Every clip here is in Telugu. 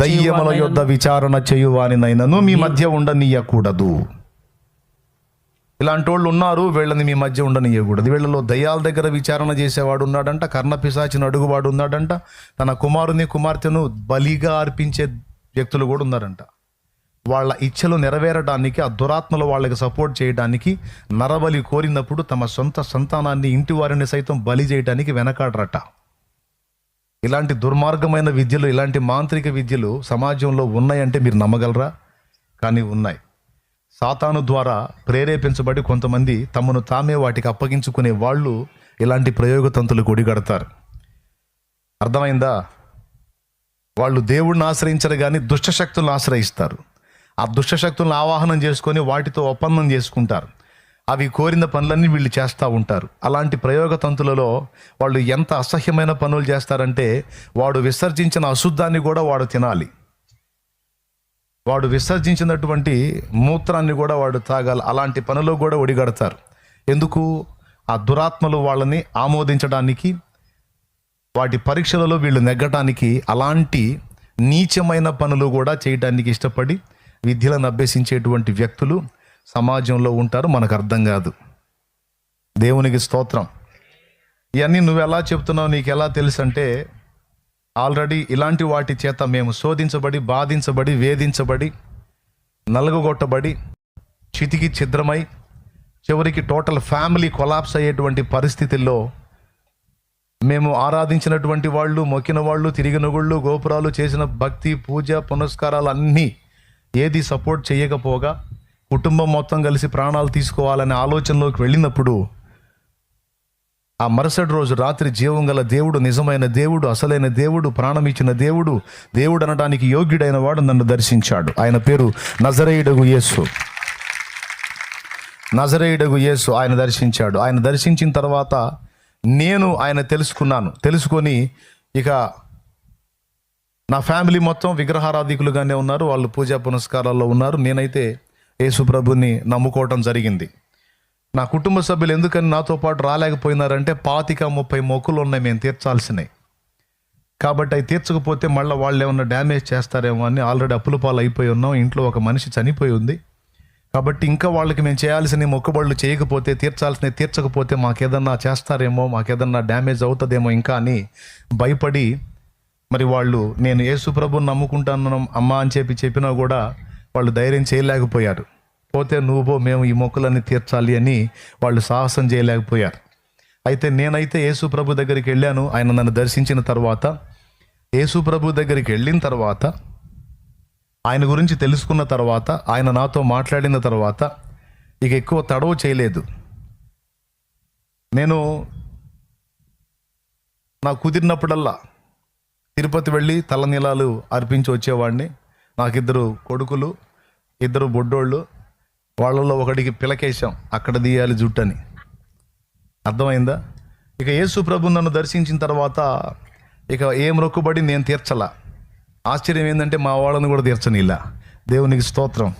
దయ్యముల యొద్ద విచారణ చేయువానినైనను మీ మధ్య ఉండనీయకూడదు. ఇలాంటి వాళ్ళు ఉన్నారు వీళ్ళని మీ మధ్య ఉండనీయకూడదు. వీళ్ళలో దయ్యాల దగ్గర విచారణ చేసేవాడు ఉన్నాడంట కర్ణ పిశాచిని అడుగువాడు ఉన్నాడంట తన కుమారుని కుమార్తెను బలిగా అర్పించే వ్యక్తులు కూడా ఉన్నారంట. వాళ్ళ ఇచ్చలు నెరవేరడానికి ఆ దురాత్మలు వాళ్ళకి సపోర్ట్ చేయడానికి నరబలి కోరినప్పుడు తమ సొంత సంతానాన్ని ఇంటి వారిని సైతం బలి చేయడానికి వెనకాడరట. ఇలాంటి దుర్మార్గమైన విద్యలు ఇలాంటి మాంత్రిక విద్యలు సమాజంలో ఉన్నాయంటే మీరు నమ్మగలరా? కానీ ఉన్నాయి. సాతాను ద్వారా ప్రేరేపించబడి కొంతమంది తమను తామే వాటికి అప్పగించుకునే వాళ్ళు ఇలాంటి ప్రయోగతంతులు గుడిగడతారు అర్థమైందా? వాళ్ళు దేవుడిని ఆశ్రయించరు కానీ దుష్టశక్తులను ఆశ్రయిస్తారు. ఆ దుష్టశక్తులను ఆవాహనం చేసుకొని వాటితో ఒప్పందం చేసుకుంటారు. అవి కోరిన పనులన్నీ వీళ్ళు చేస్తూ ఉంటారు. అలాంటి ప్రయోగతంతులలో వాళ్ళు ఎంత అసహ్యమైన పనులు చేస్తారంటే వాడు విసర్జించిన అశుద్ధాన్ని కూడా వాడు తినాలి. వాడు విసర్జించినటువంటి మూత్రాన్ని కూడా వాడు తాగాలి. అలాంటి పనులు కూడా ఒడిగడతారు. ఎందుకు? ఆ దురాత్మలు వాళ్ళని ఆమోదించడానికి వాటి పరీక్షలలో వీళ్ళు నెగ్గటానికి అలాంటి నీచమైన పనులు కూడా చేయడానికి ఇష్టపడి విద్యలను అభ్యసించేటువంటి వ్యక్తులు సమాజంలో ఉంటారు మనకు అర్థం కాదు. దేవునికి స్తోత్రం. ఇవన్నీ నువ్వు ఎలా చెప్తున్నావు నీకు ఎలా తెలుసు అంటే ఆల్రెడీ ఇలాంటి వాటి చేత మేము శోధించబడి బాధించబడి వేధించబడి నలగగొట్టబడి చితికి ఛిద్రమై చివరికి టోటల్ ఫ్యామిలీ కొలాప్స్ అయ్యేటువంటి పరిస్థితుల్లో మేము ఆరాధించినటువంటి వాళ్ళు మొక్కిన వాళ్ళు తిరిగిన గుళ్ళు గోపురాలు చేసిన భక్తి పూజ పునస్కారాలు అన్నీ ఏది సపోర్ట్ చేయకపోగా కుటుంబం మొత్తం కలిసి ప్రాణాలు తీసుకోవాలనే ఆలోచనలోకి వెళ్ళినప్పుడు ఆ మరుసటి రోజు రాత్రి జీవం గల దేవుడు నిజమైన దేవుడు అసలైన దేవుడు ప్రాణం ఇచ్చిన దేవుడు దేవుడు అనడానికి యోగ్యుడైన వాడు నన్ను దర్శించాడు. ఆయన పేరు నజరేయుడగు యేసు. నజరేయుడగు యేసు ఆయన దర్శించాడు. ఆయన దర్శించిన తర్వాత నేను ఆయన తెలుసుకున్నాను. తెలుసుకొని ఇక నా ఫ్యామిలీ మొత్తం విగ్రహారాధికులుగానే ఉన్నారు. వాళ్ళు పూజా పునస్కారాల్లో ఉన్నారు. నేనైతే యేసుప్రభుని నమ్ముకోవటం జరిగింది. నా కుటుంబ సభ్యులు ఎందుకని నాతో పాటు రాలేకపోయినారంటే పాతిక ముప్పై మొక్కులు ఉన్నాయి మేము తీర్చాల్సినవి. కాబట్టి అవి తీర్చకపోతే మళ్ళీ వాళ్ళు ఏమన్నా డ్యామేజ్ చేస్తారేమో అని ఆల్రెడీ అప్పుల పాలు అయిపోయి ఉన్నాం. ఇంట్లో ఒక మనిషి చనిపోయి ఉంది. కాబట్టి ఇంకా వాళ్ళకి మేము చేయాల్సిన మొక్కుబడులు చేయకపోతే తీర్చాల్సినవి తీర్చకపోతే మాకేదన్నా చేస్తారేమో మాకేదన్నా డ్యామేజ్ అవుతుందేమో ఇంకా అని భయపడి మరి వాళ్ళు నేను యేసు ప్రభుని నమ్ముకుంటాను అమ్మా అని చెప్పి చెప్పినా కూడా వాళ్ళు ధైర్యం చేయలేకపోయారు. పోతే నువ్వు పో మేము ఈ మొక్కలన్నీ తీర్చాలి అని వాళ్ళు సాహసం చేయలేకపోయారు. అయితే నేనైతే యేసు ప్రభు దగ్గరికి వెళ్ళాను. ఆయన నన్ను దర్శించిన తర్వాత యేసు ప్రభు దగ్గరికి వెళ్ళిన తర్వాత ఆయన గురించి తెలుసుకున్న తర్వాత ఆయన నాతో మాట్లాడిన తర్వాత ఇక ఎక్కువ తడవ చేయలేదు. నేను నాకు కుదిరినప్పుడల్లా తిరుపతి వెళ్ళి తలనీలాలు అర్పించి వచ్చేవాడిని. నాకిద్దరు కొడుకులు ఇద్దరు బొడ్డోళ్ళు వాళ్ళలో ఒకడికి పిలకేశాం. అక్కడ తీయాలి జుట్టని. అర్థమైందా? ఇక యేసు ప్రభు నన్ను దర్శించిన తర్వాత ఇక ఏం రొక్కుబడి నేను తీర్చలా. ఆశ్చర్యం ఏంటంటే మా వాళ్ళని కూడా తీర్చనిలా. దేవునికి స్తోత్రం.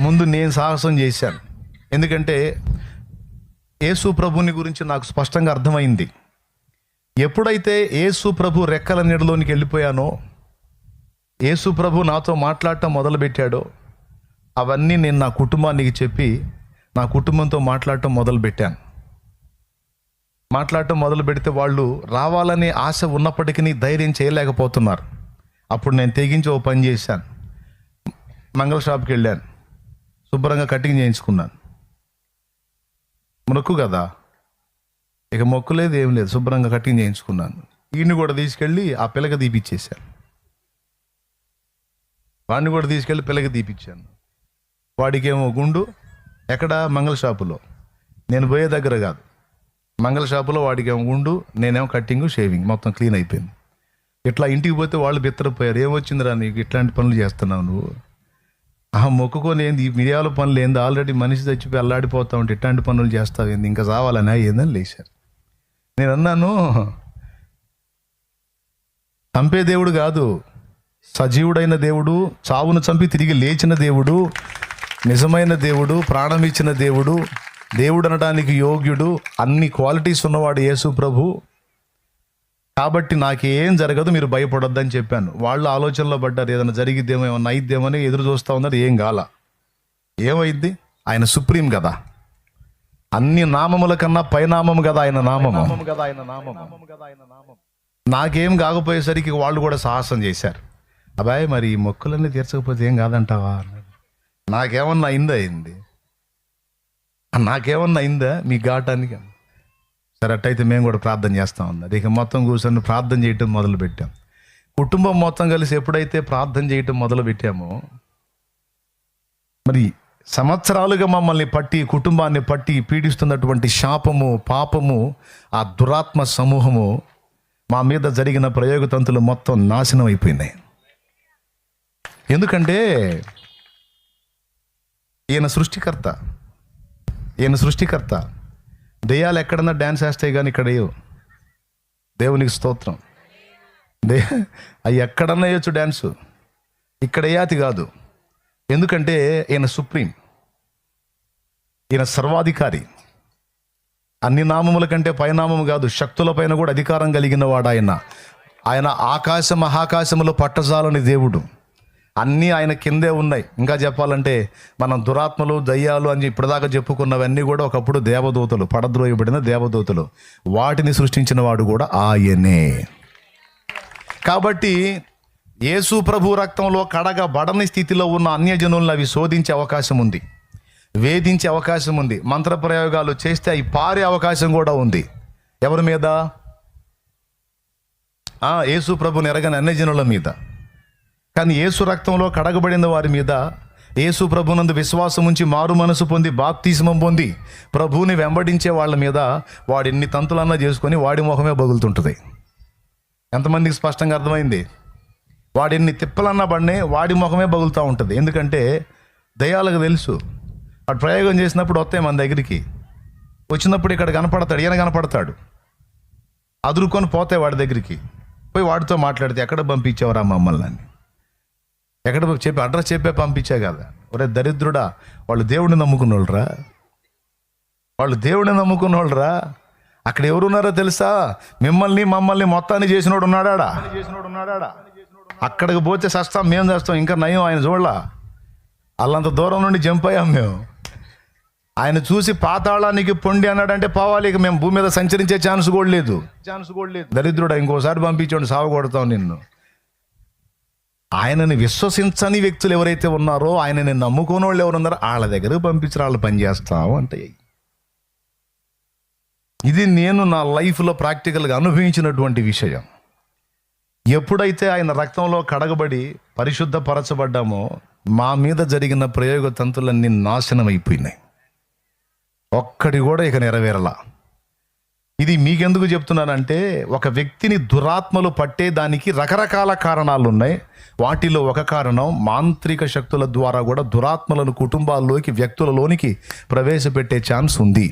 ముందు నేను సాహసం చేశాను. ఎందుకంటే యేసు ప్రభుని గురించి నాకు స్పష్టంగా అర్థమైంది. ఎప్పుడైతే యేసు ప్రభు రెక్కల నీడలోనికి వెళ్ళిపోయానో యేసు ప్రభు నాతో మాట్లాడటం మొదలుపెట్టాడో అవన్నీ నేను నా కుటుంబానికి చెప్పి నా కుటుంబంతో మాట్లాడటం మొదలుపెట్టాను. మాట్లాడటం మొదలు పెడితే వాళ్ళు రావాలనే ఆశ ఉన్నప్పటికీ ధైర్యం చేయలేకపోతున్నారు. అప్పుడు నేను తెగించి ఓ పని చేశాను. మంగళ షాప్కి వెళ్ళాను. శుభ్రంగా కటింగ్ చేయించుకున్నాను. మొక్కు కదా? ఇక మొక్కు లేదు ఏం లేదు. శుభ్రంగా కటింగ్ చేయించుకున్నాను. ఈయన్ని కూడా తీసుకెళ్ళి ఆ పిల్లకి తీపిచ్చేసాను వాడిని కూడా తీసుకెళ్ళి పిల్లకి తీపిచ్చాను. వాడికేమో గుండు ఎక్కడ మంగళ షాపులో. నేను పోయే దగ్గర కాదు. మంగళ షాపులో వాడికేమో గుండు నేనేమో కట్టింగ్ షేవింగ్ మొత్తం క్లీన్ అయిపోయింది. ఇట్లా ఇంటికి పోతే వాళ్ళు బిత్తరపోయారు. ఏమొచ్చిందిరా నీకు ఇట్లాంటి పనులు చేస్తున్నావు నువ్వు? ఆ మొక్కుకొని ఏంది? ఈ మిరియాల పనులు ఏంది? ఆల్రెడీ మనిషి చచ్చిపోయి అల్లాడిపోతా ఉంటే ఇట్లాంటి పనులు చేస్తావు ఏంది? ఇంకా చావాలనా ఏందని లేచారు. నేను అన్నాను చంపే దేవుడు కాదు. సజీవుడైన దేవుడు చావును చంపి తిరిగి లేచిన దేవుడు నిజమైన దేవుడు ప్రాణం ఇచ్చిన దేవుడు దేవుడు అనడానికి యోగ్యుడు అన్ని క్వాలిటీస్ ఉన్నవాడు యేసు ప్రభు. కాబట్టి నాకేం జరగదు మీరు భయపడొద్దని చెప్పాను. వాళ్ళు ఆలోచనలో పడ్డారు ఏదైనా జరిగిద్దేమో ఏమన్నా అయిద్దేమో అని ఎదురు చూస్తూ ఉన్నారు ఏం కాల. ఏమైద్ది? ఆయన సుప్రీం కదా. అన్ని నామముల కన్నా పైనామము కదా ఆయన నామము. కదా ఆయన నామము. నాకేం కాకపోయేసరికి వాళ్ళు కూడా సాహసం చేశారు. అబ్బాయి మరి ఈ మొక్కులన్నీ తీర్చకపోతే ఏం కాదంటావా? నాకేమన్నా అయిందా అయింది నాకేమన్నా అయిందా మీ ఘాటానికి? సరే అట్టయితే మేము కూడా ప్రార్థన చేస్తా ఉన్నది ఇక మొత్తం కూర్చొని ప్రార్థన చేయటం మొదలు పెట్టాం. కుటుంబం మొత్తం కలిసి ఎప్పుడైతే ప్రార్థన చేయటం మొదలు పెట్టామో మరి సంవత్సరాలుగా మమ్మల్ని పట్టి కుటుంబాన్ని పట్టి పీడిస్తున్నటువంటి శాపము పాపము ఆ దురాత్మ సమూహము మా మీద జరిగిన ప్రయోగతంతులు మొత్తం నాశనం అయిపోయినాయి. ఎందుకంటే ఈయన సృష్టికర్త. ఈయన సృష్టికర్త. దెయ్యాలు ఎక్కడన్నా డ్యాన్స్ వేస్తాయి కానీ ఇక్కడ వేయవు దేవునికి స్తోత్రం. దే అవి ఎక్కడన్నా వేయచ్చు డ్యాన్సు ఇక్కడ ఏయాతి కాదు. ఎందుకంటే ఈయన సుప్రీం. ఈయన సర్వాధికారి. అన్ని నామముల కంటే పైనామము కాదు శక్తులపైన కూడా అధికారం కలిగిన వాడు ఆయన ఆయన ఆకాశ మహాకాశములో పట్టజాలని దేవుడు. అన్నీ ఆయన కిందే ఉన్నాయి. ఇంకా చెప్పాలంటే మనం దురాత్మలు దయ్యాలు అని ఇప్పటిదాకా చెప్పుకున్నవన్నీ కూడా ఒకప్పుడు దేవదూతలు పడద్రోయబడిన దేవదూతలు. వాటిని సృష్టించిన వాడు కూడా ఆయనే. కాబట్టి యేసు ప్రభు రక్తంలో కడగబడని స్థితిలో ఉన్న అన్యజనులను అవి శోధించే అవకాశం ఉంది. వేధించే అవకాశం ఉంది. మంత్ర ప్రయోగాలు చేస్తే అవి పారే అవకాశం కూడా ఉంది. ఎవరి మీద? యేసు ప్రభుని ఎరగని అన్యజనుల మీద. కానీ యేసు రక్తంలో కడగబడిన వారి మీద యేసు ప్రభునందు విశ్వాసం ఉంచి మారు మనసు పొంది బాప్తిస్మం పొంది ప్రభువుని వెంబడించే వాళ్ళ మీద వాడు ఎన్ని తంతులన్నా చేసుకొని వాడి మొహమే బగులుతుంటుంది. ఎంతమందికి స్పష్టంగా అర్థమైంది? వాడు ఎన్ని తిప్పలన్నా పడినే వాడి ముఖమే బగులుతూ ఉంటుంది. ఎందుకంటే దయాలకు తెలుసు. వాడు ప్రయోగం చేసినప్పుడు వస్తాయి మన దగ్గరికి. వచ్చినప్పుడు ఇక్కడ కనపడతాడు ఈయన కనపడతాడు. అదురుకొని పోతాయి వాడి దగ్గరికి. పోయి వాడితో మాట్లాడితే ఎక్కడ పంపించేవరా మమ్మల్ని ఎక్కడ చెప్పి అడ్రస్ చెప్పే పంపించా కదా. ఒరే దరిద్రుడా వాళ్ళు దేవుడిని నమ్ముకున్నోళ్ళరా. వాళ్ళు దేవుడిని నమ్ముకున్నోళ్ళరా. అక్కడ ఎవరున్నారో తెలుసా? మిమ్మల్ని మమ్మల్ని మొత్తాన్ని చేసినోడు ఉన్నాడా అక్కడికి పోతే సస్తాం మేము చేస్తాం ఇంకా నయం ఆయన చూడలా? అల్లంత దూరం నుండి జంప్ అయ్యాం మేము. ఆయన చూసి పాతాళానికి పొండి అన్నాడంటే పోవాలి ఇక మేము భూమి మీద సంచరించే ఛాన్స్ కూడా లేదు. ఛాన్స్ కూడా లేదు. దరిద్రుడా ఇంకోసారి పంపించండి సాగు కొడతాం నిన్ను. ఆయనని విశ్వసించని వ్యక్తులు ఎవరైతే ఉన్నారో ఆయనని నమ్ముకోని వాళ్ళు ఎవరు ఉన్నారో వాళ్ళ దగ్గరకు పంపించిన వాళ్ళు పనిచేస్తాము అంటే. ఇది నేను నా లైఫ్లో ప్రాక్టికల్గా అనుభవించినటువంటి విషయం. ఎప్పుడైతే ఆయన రక్తంలో కడగబడి పరిశుద్ధపరచబడ్డామో మా మీద జరిగిన ప్రయోగ తంతులన్నీ నాశనం అయిపోయినాయి ఒక్కడి కూడా ఇక నెరవేరలా. ఇది మీకెందుకు చెప్తున్నానంటే ఒక వ్యక్తిని దురాత్మలు పట్టేదానికి రకరకాల కారణాలు ఉన్నాయి వాటిలో ఒక కారణం మాంత్రిక శక్తుల ద్వారా కూడా దురాత్మలను కుటుంబాల్లోకి వ్యక్తులలోనికి ప్రవేశపెట్టే ఛాన్స్ ఉంది.